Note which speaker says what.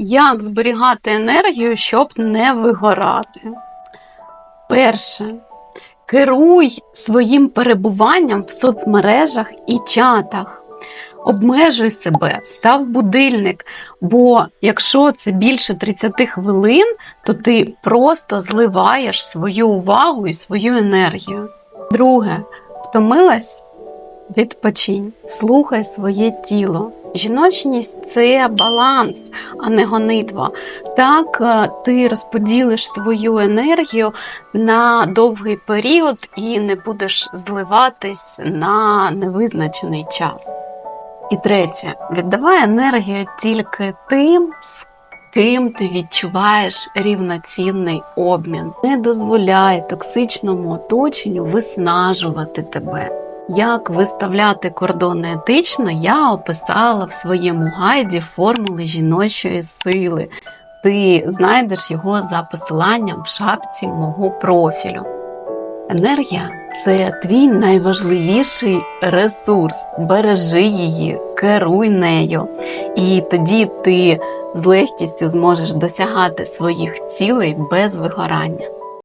Speaker 1: Як зберігати енергію, щоб не вигорати? Перше. Керуй своїм перебуванням в соцмережах і чатах. Обмежуй себе, став будильник, бо якщо це більше 30 хвилин, то ти просто зливаєш свою увагу і свою енергію. Друге, втомилась? Відпочинь, слухай своє тіло. Жіночність це баланс, а не гонитва. Так е, ти розподілиш свою енергію на довгий період і не будеш зливатись на невизначений час. І третє, віддавай енергію тільки тим, з ким ти відчуваєш рівноцінний обмін. Не дозволяй токсичному оточенню виснажувати тебе. Як виставляти кордони етично, я описала в своєму гайді формули жіночої сили. Ти знайдеш його за посиланням в шапці мого профілю. Енергія це твій найважливіший ресурс. Бережи її, керуй нею, і тоді ти з легкістю зможеш досягати своїх цілей без вигорання.